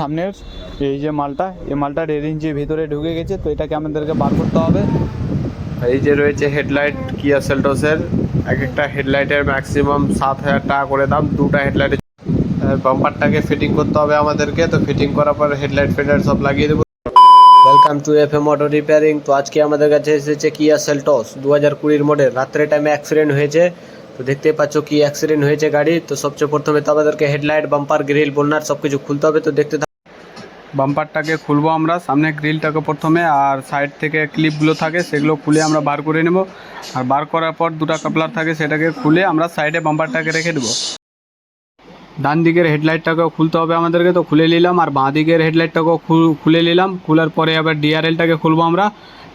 সামনের এই যে মালটা, এই মালটা দেড় ইঞ্চির ভিতরে ঢুকে গেছে, তো এটাকে আমাদেরকে বার করতে হবে। এই যে রয়েছে হেডলাইট কিয়া সেলটোসের এক একটা হেডলাইটের ম্যাক্সিমাম সাত হাজার টাকা করে দাম, দুটা হেডলাইটের বাম্পারটাকে ফিটিং করতে হবে আমাদেরকে, তো ফিটিং করার পর হেডলাইট ফেডলাইট সব লাগিয়ে দেবো। Welcome to F M auto repairing তো আজকে আমাদের কাছে এসেছে কিয়া সেলটস দু হাজার কুড়ির মডেল রাত্রে টাইমে অ্যাক্সিডেন্ট হয়েছে, তো দেখতেই পাচ্ছ কি অ্যাক্সিডেন্ট হয়েছে গাড়ি। তো সবচেয়ে প্রথমে তো আমাদেরকে হেডলাইট বাম্পার গ্রিল বন্যার সব কিছু খুলতে হবে, তো দেখতে। বাম্পারটাকে খুলবো আমরা, সামনে গ্রিলটাকে প্রথমে আর সাইড থেকে ক্লিপগুলো থাকে সেগুলো খুলে আমরা বার করে নেব। আর বার করার পর দুটো কাপলার থাকে সেটাকে খুলে আমরা সাইডে বাম্পারটাকে রেখে দেবো। ডান দিকের হেডলাইটটাকেও খুলতে হবে আমাদেরকে, তো খুলে নিলাম। আর বাঁ দিকের হেডলাইটটাকেও খুলে নিলাম। খোলার পরে আবার ডিআরএলটাকে খুলবো আমরা।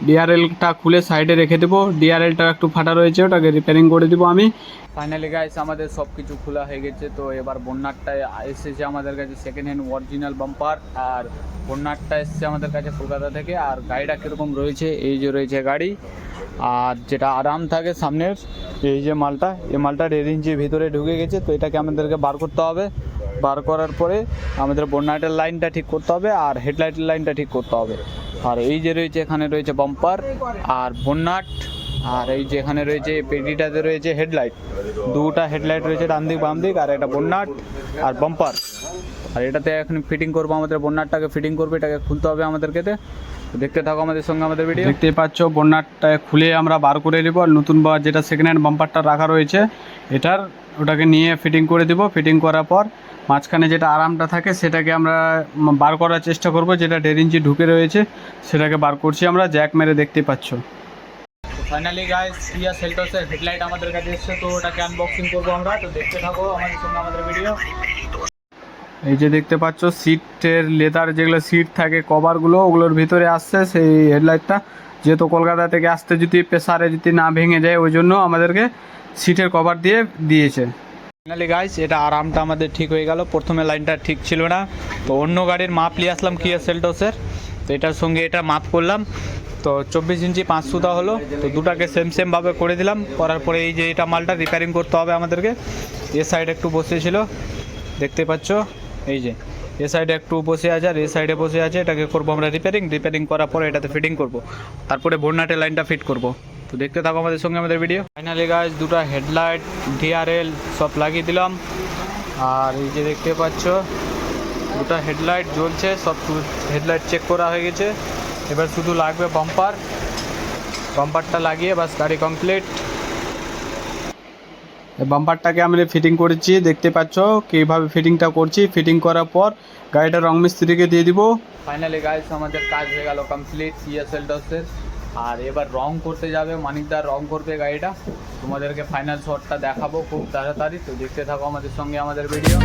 ডিআরএলটা খুলে সাইডে রেখে দেবো। ডিআরএলটা একটু ফাটা রয়েছে, ওটাকে রিপেয়ারিং করে দেবো আমি। ফাইনালি গাইস আমাদের সব কিছু খোলা হয়ে গেছে, তো এবার বন্যারটায় এসেছে আমাদের কাছে সেকেন্ড হ্যান্ড অরিজিনাল বাম্পার আর বন্যারটা এসেছে আমাদের কাছে কলকাতা থেকে। আর গাড়িটা কীরকম রয়েছে, এই যে রয়েছে গাড়ি, আর যেটা আরাম থাকে সামনের, এই যে মালটা, এই মালটা দেড় ইঞ্চির ভিতরে ঢুকে গেছে, তো এটাকে আমাদেরকে বার করতে হবে। বার করার পরে আমাদের বন্যাটের লাইনটা ঠিক করতে হবে, আর হেডলাইটের লাইনটা ঠিক করতে হবে। আর এই যে রয়েছে, এখানে রয়েছে বাম্পার আর বন্যাট, আর এই যে এখানে রয়েছে পেডিটাতে রয়েছে হেডলাইট দুটা হেডলাইট রয়েছে ডান দিক, বাম দিক, আর একটা বন্যাট আর বাম্পার আর এটাতে এখন ফিটিং করব আমাদের বন্যারটাকে ফিটিং করব, এটাকে খুলতে হবে আমাদেরকে দেখতে থাকো আমাদের সঙ্গে আমাদের ভিডিও দেখতেই পাচ্ছ বন্যারটা খুলে আমরা বার করে নেব। আর নতুন বা যেটা সেকেন্ড হ্যান্ড বাম্পারটা রাখা রয়েছে, এটার ওটাকে নিয়ে ফিটিং করে দেবো। ফিটিং করার পর মাঝখানে যেটা আরামটা থাকে সেটাকে আমরা বার করার চেষ্টা করব, যেটা দেড় ইঞ্চি ঢুকে রয়েছে সেটাকে বার করছি আমরা জ্যাক মেরে দেখতে পাচ্ছ। ফাইনালি গাইস কিয়া সেলটসের হেডলাইট আমাদের কাছে এসছে, তো ওটাকে আনবক্সিং করব আমরা। তো দেখতে থাকো আমাদের সঙ্গে আমাদের ভিডিও এই যে দেখতে পাচ্ছ সিটের লেদার যেগুলো সিট থাকে কভারগুলো ওগুলোর ভিতরে আসছে সেই হেডলাইটটা যেহেতু কলকাতা থেকে আসতে যদি প্রেসারে যদি না ভেঙে যায়, ওই জন্য আমাদেরকে সিটের কভার দিয়ে দিয়েছে। ফাইনালি গাইস এটা আরামটা আমাদের ঠিক হয়ে গেল। প্রথমে লাইনটা ঠিক ছিল না। তো অন্য গাড়ির মাপ নিয়ে আসলাম কিয়া সেলটসের তো এটার সঙ্গে এটা মাপ করলাম। তো চব্বিশ ইঞ্চি পাঁচ সুতা হলো। তো দুটাকে সেম সেমভাবে করে দিলাম। করার পরে এই যে এটা মালটা রিপেয়ারিং করতে হবে আমাদেরকে। এ সাইড একটু বসেছিল দেখতে পাচ্ছ? এই যে। এ সাইডে একটু বসে আছে আর এ সাইডে বসে আছে, এটাকে করব আমরা রিপেয়ারিং রিপেয়ারিং করার পরে এটাতে ফিটিং করব। তারপরে বন্যাটে লাইনটা ফিট করব। তো দেখতে থাকো আমাদের সঙ্গে আমাদের ভিডিও ফাইনালি গাছ দুটো হেডলাইট ডিআরএল সব লাগিয়ে দিলাম। আর এই যে দেখতে পাচ্ছ, দুটো হেডলাইট জ্বলছে, সব হেডলাইট চেক করা হয়ে গেছে। এবার শুধু লাগবে বাম্পার বাম্পারটা লাগিয়ে বাস গাড়ি কমপ্লিট বাম্পারটাকে আমি ফিটিং করেছি, দেখতে পাচ্ছ কীভাবে ফিটিংটা করছি। ফিটিং করার পর গাড়িটা রং মিস্ত্রিকে দিয়ে দিব। ফাইনালি গাইস আমাদের কাজ হয়ে গেল কমপ্লিট সিএসএল ডসের আর এবার রং করতে যাবে মানিকদার রং করবে গাড়িটা। তোমাদেরকে ফাইনাল শটটা দেখাবো খুব তাড়াতাড়ি। তো দেখতে থাকো আমাদের সঙ্গে আমাদের ভিডিও